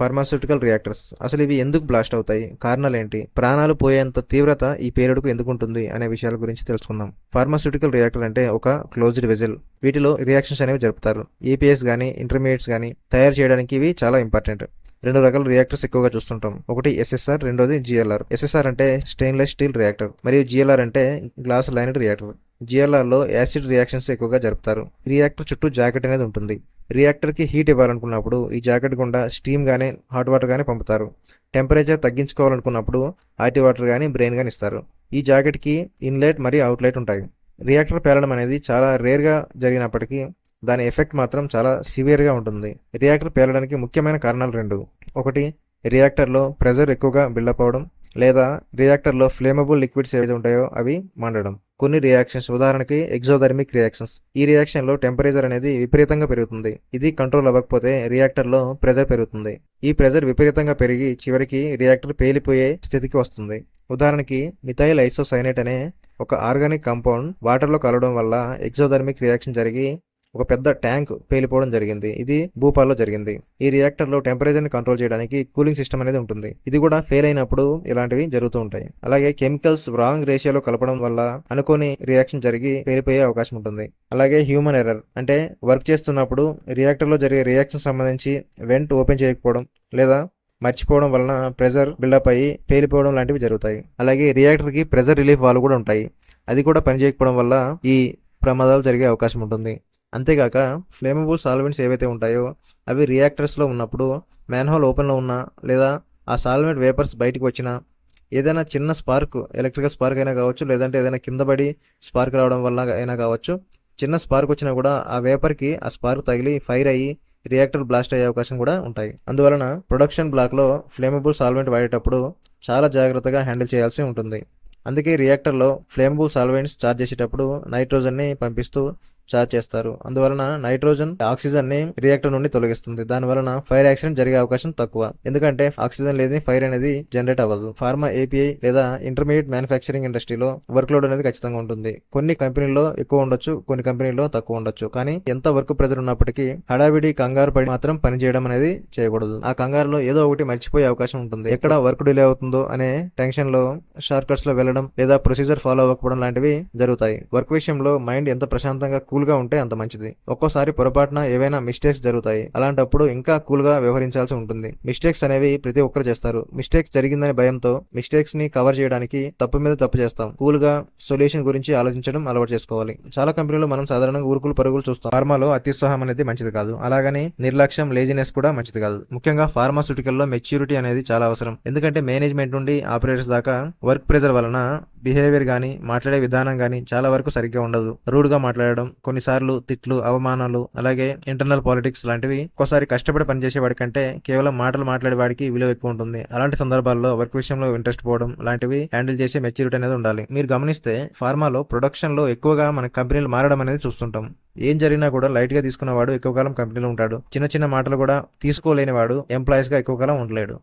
Pharmaceutical reactors అసలు ఇవి ఎందుకు బ్లాస్ట్ అవుతాయి? కారణాలు ఏంటి? ప్రాణాలు పోయేంత తీవ్రత ఈ పేరుడుకు ఎందుకు ఉంటుంది అనే విషయాల గురించి తెలుసుకుందాం. ఫార్మాస్యూటికల్ రియాక్టర్ అంటే ఒక క్లోజ్డ్ వెజల్ వీటిలో రియాక్షన్స్ అనేవి జరుపుతారు. ఏపీఎస్ కానీ ఇంటర్మీడియట్స్ కానీ తయారు చేయడానికి ఇవి చాలా ఇంపార్టెంట్ రెండు రకాల రియాక్టర్స్ ఎక్కువగా చూస్తుంటాం. ఒకటి ఎస్ఎస్ఆర్ రెండోది జిఎల్ఆర్ ఎస్ఎస్ఆర్ అంటే స్టెయిన్లెస్ స్టీల్ రియాక్టర్ మరియు జిఎల్ఆర్ అంటే గ్లాస్ లైనడ్ రియాక్టర్ జిఎల్ఆర్లో యాసిడ్ రియాక్షన్స్ ఎక్కువగా జరుపుతారు. రియాక్టర్ చుట్టూ జాకెట్ అనేది ఉంటుంది. రియాక్టర్కి హీట్ ఇవ్వాలనుకున్నప్పుడు ఈ జాకెట్ గుండా స్టీమ్ కానీ హాట్ వాటర్ కానీ పంపుతారు. టెంపరేచర్ తగ్గించుకోవాలనుకున్నప్పుడు హాట్ వాటర్ కానీ బ్రెయిన్ కానీ ఇస్తారు. ఈ జాకెట్కి ఇన్లెట్ మరియు అవుట్లెట్ ఉంటాయి. రియాక్టర్ పేలడం అనేది చాలా రేర్గా జరిగినప్పటికీ దాని ఎఫెక్ట్ మాత్రం చాలా సివియర్గా ఉంటుంది. రియాక్టర్ పేలడానికి ముఖ్యమైన కారణాలు రెండు. ఒకటి రియాక్టర్లో ప్రెజర్ ఎక్కువగా బిల్డప్ అవడం లేదా రియాక్టర్లో ఫ్లేమబుల్ లిక్విడ్స్ ఏవైతే ఉంటాయో అవి మండడం. కొన్ని రియాక్షన్స్ ఉదాహరణకి ఎగ్జోథర్మిక్ రియాక్షన్స్ ఈ రియాక్షన్లో టెంపరేచర్ అనేది విపరీతంగా పెరుగుతుంది. ఇది కంట్రోల్ అవ్వకపోతే రియాక్టర్లో ప్రెజర్ పెరుగుతుంది. ఈ ప్రెజర్ విపరీతంగా పెరిగి చివరికి రియాక్టర్ పేలిపోయే స్థితికి వస్తుంది. ఉదాహరణకి మిథైల్ ఐసోసైనేట్ అనే ఒక ఆర్గానిక్ కాంపౌండ్ వాటర్లో కలవడం వల్ల ఎగ్జోథర్మిక్ రియాక్షన్ జరిగి ఒక పెద్ద ట్యాంక్ పేలిపోవడం జరిగింది. ఇది భూపాల్లో జరిగింది. ఈ రియాక్టర్లో టెంపరేచర్ని కంట్రోల్ చేయడానికి కూలింగ్ సిస్టమ్ అనేది ఉంటుంది. ఇది కూడా ఫెయిల్ అయినప్పుడు ఇలాంటివి జరుగుతూ ఉంటాయి. అలాగే కెమికల్స్ రాంగ్ రేషియోలో కలపడం వల్ల అనుకోని రియాక్షన్ జరిగి పేలిపోయే అవకాశం ఉంటుంది. అలాగే హ్యూమన్ ఎర్రర్ అంటే వర్క్ చేస్తున్నప్పుడు రియాక్టర్లో జరిగే రియాక్షన్ సంబంధించి వెంట్ ఓపెన్ చేయకపోవడం లేదా మర్చిపోవడం వలన ప్రెజర్ బిల్డప్ అయ్యి పేలిపోవడం లాంటివి జరుగుతాయి. అలాగే రియాక్టర్కి ప్రెజర్ రిలీఫ్ వాళ్ళు కూడా ఉంటాయి. అది కూడా పనిచేయకపోవడం వల్ల ఈ ప్రమాదాలు జరిగే అవకాశం ఉంటుంది. అంతేగాక ఫ్లేమబుల్ సాల్వెంట్స్ ఏవైతే ఉంటాయో అవి రియాక్టర్స్లో ఉన్నప్పుడు మ్యాన్హోల్ ఓపెన్లో ఉన్నా లేదా ఆ సాల్వెంట్ వేపర్స్ బయటకు వచ్చినా ఏదైనా చిన్న స్పార్క్ ఎలక్ట్రికల్ స్పార్క్ అయినా కావచ్చు లేదంటే ఏదైనా కింద పడి స్పార్క్ రావడం వల్ల అయినా కావచ్చు చిన్న స్పార్క్ వచ్చినా కూడా ఆ వేపర్కి ఆ స్పార్క్ తగిలి ఫైర్ అయ్యి రియాక్టర్ బ్లాస్ట్ అయ్యే అవకాశం కూడా ఉంటాయి. అందువలన ప్రొడక్షన్ బ్లాక్లో ఫ్లేమబుల్ సాల్వెంట్ వాడేటప్పుడు చాలా జాగ్రత్తగా హ్యాండిల్ చేయాల్సి ఉంటుంది. అందుకే రియాక్టర్లో ఫ్లేమబుల్ సాల్వెంట్స్ చార్జ్ చేసేటప్పుడు నైట్రోజన్ని పంపిస్తూ చార్జ్ చేస్తారు. అందువలన నైట్రోజన్ ఆక్సిజన్ని రియాక్టర్ నుండి తొలగిస్తుంది. దాని వలన ఫైర్ యాక్సిడెంట్ జరిగే అవకాశం తక్కువ. ఎందుకంటే ఆక్సిజన్ లేని ఫైర్ అనేది జనరేట్ అవ్వదు. ఫార్మా ఏపీఐ లేదా ఇంటర్మీడియట్ మ్యానుఫ్యాక్చరింగ్ ఇండస్ట్రీలో వర్క్ లోడ్ అనేది ఖచ్చితంగా ఉంటుంది. కొన్ని కంపెనీల్లో ఎక్కువ ఉండొచ్చు కొన్ని కంపెనీల్లో తక్కువ ఉండొచ్చు. కానీ ఎంత వర్క్ ప్రెజర్ ఉన్నప్పటికీ హడావిడి కంగారు పడి మాత్రం పనిచేయడం అనేది చేయకూడదు. ఆ కంగారులో ఏదో ఒకటి మర్చిపోయే అవకాశం ఉంటుంది. ఎక్కడ వర్క్ డిలే అవుతుందో అనే టెన్షన్లో షార్ట్ కట్స్లో వెళ్ళడం లేదా ప్రొసీజర్ ఫాలో అవ్వకపోవడం లాంటివి జరుగుతాయి. వర్క్ విషయంలో మైండ్ ఎంత ప్రశాంతంగా కూల్ గా ఉంటే అంత మంచిది. ఒక్కోసారి పొరపాటున ఏవైనా మిస్టేక్స్ జరుగుతాయి. అలాంటప్పుడు ఇంకా కూల్గా వ్యవహరించాల్సి ఉంటుంది. మిస్టేక్స్ అనేవి ప్రతి ఒక్కరు చేస్తారు. మిస్టేక్స్ జరిగిందనే భయంతో మిస్టేక్స్ని కవర్ చేయడానికి తప్పు మీద తప్పు చేస్తాం. కూల్గా సొల్యూషన్ గురించి ఆలోచించడం అలవాటు చేసుకోవాలి. చాలా కంపెనీలు మనం సాధారణంగా ఊరుకులు పరుగులు చూస్తాం. ఫార్మాలో అత్యుత్సాహం అనేది మంచిది కాదు. అలాగని నిర్లక్ష్యం లేజినెస్ కూడా మంచిది కాదు. ముఖ్యంగా ఫార్మాస్యూటికల్లో మెచ్యూరిటీ అనేది చాలా అవసరం. ఎందుకంటే మేనేజ్మెంట్ నుండి ఆపరేటర్స్ దాకా వర్క్ ప్రెజర్ వలన బిహేవియర్ గానీ మాట్లాడే విధానం గానీ చాలా వరకు సరిగ్గా ఉండదు. రూడ్గా మాట్లాడడం కొన్నిసార్లు తిట్లు అవమానాలు అలాగే ఇంటర్నల్ పాలిటిక్స్ లాంటివి ఒక్కోసారి కష్టపడి పనిచేసే వాడికంటే కేవలం మాటలు మాట్లాడే వాడికి విలువ ఎక్కువ ఉంటుంది. అలాంటి సందర్భాల్లో వర్క్ విషయంలో ఇంట్రెస్ట్ పోవడం లాంటివి హ్యాండిల్ చేసే మెచ్యూరిటీ అనేది ఉండాలి. మీరు గమనిస్తే ఫార్మాలో ప్రొడక్షన్లో ఎక్కువగా మన కంపెనీలు మారడం అనేది చూస్తుంటాం. ఏం జరిగినా కూడా లైట్గా తీసుకున్నవాడు ఎక్కువ కాలం కంపెనీలో ఉంటాడు. చిన్న చిన్న మాటలు కూడా తీసుకోలేని వాడు ఎంప్లాయీస్గా ఎక్కువ కాలం ఉండలేడు.